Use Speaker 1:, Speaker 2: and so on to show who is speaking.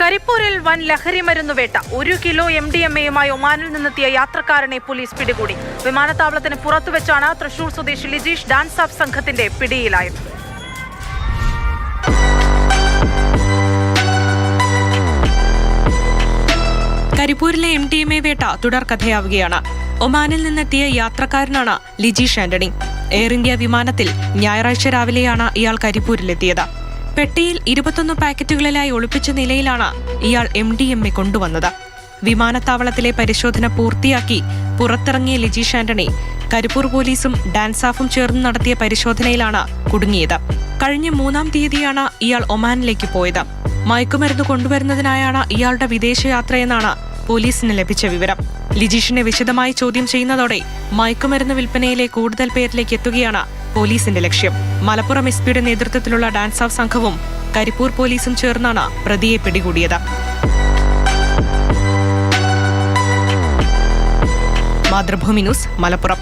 Speaker 1: കരിപ്പൂരിൽ വൻ ലഹരി മരുന്ന് വേട്ട. ഒരു കിലോ എം ഡി എം എയുമായി ഒമാനിൽ നിന്നെത്തിയ യാത്രക്കാരനെ പോലീസ് പിടികൂടി. വിമാനത്താവളത്തിന് പുറത്തുവെച്ചാണ് തൃശൂർ സ്വദേശി ലിജീഷ് ഡാൻസ് ഓഫ് സംഘത്തിന്റെ പിടിയിലായത്.
Speaker 2: കരിപ്പൂരിലെ എം ഡി എം എ വേട്ട തുടർക്കഥയാവുകയാണ് ഒമാനിൽ നിന്നെത്തിയ യാത്രക്കാരനാണ് ലിജീഷ് ആന്റണി. എയർ ഇന്ത്യ വിമാനത്തിൽ ഞായറാഴ്ച രാവിലെയാണ് ഇയാൾ കരിപ്പൂരിലെത്തിയത്. പെട്ടിയിൽ ഇരുപത്തൊന്ന് പാക്കറ്റുകളിലായി ഒളിപ്പിച്ച നിലയിലാണ് ഇയാൾ എം ഡി എം എ കൊണ്ടുവന്നത്. വിമാനത്താവളത്തിലെ പരിശോധന പൂർത്തിയാക്കി പുറത്തിറങ്ങിയ ലിജീഷ് ആന്റണി കരിപ്പൂർ പോലീസും ഡാൻസാഫും ചേർന്ന് നടത്തിയ പരിശോധനയിലാണ് കുടുങ്ങിയത്. കഴിഞ്ഞ മൂന്നാം തീയതിയാണ് ഇയാൾ ഒമാനിലേക്ക് പോയത്. മയക്കുമരുന്ന് കൊണ്ടുവരുന്നതിനായാണ് ഇയാളുടെ വിദേശയാത്രയെന്നാണ് പോലീസിന് ലഭിച്ച വിവരം. ലിജീഷിനെ വിശദമായി ചോദ്യം ചെയ്യുന്നതോടെ മയക്കുമരുന്ന് വിൽപ്പനയിലെ കൂടുതൽ പേരിലേക്ക് എത്തുകയാണ് പോലീസിന്റെ ലക്ഷ്യം. മലപ്പുറം എസ് പിയുടെ നേതൃത്വത്തിലുള്ള ഡാൻസ് ഓഫ് സംഘവും കരിപ്പൂർ പോലീസും ചേർന്നാണ് പ്രതിയെ പിടികൂടിയത്. മാതൃഭൂമി ന്യൂസ് മലപ്പുറം.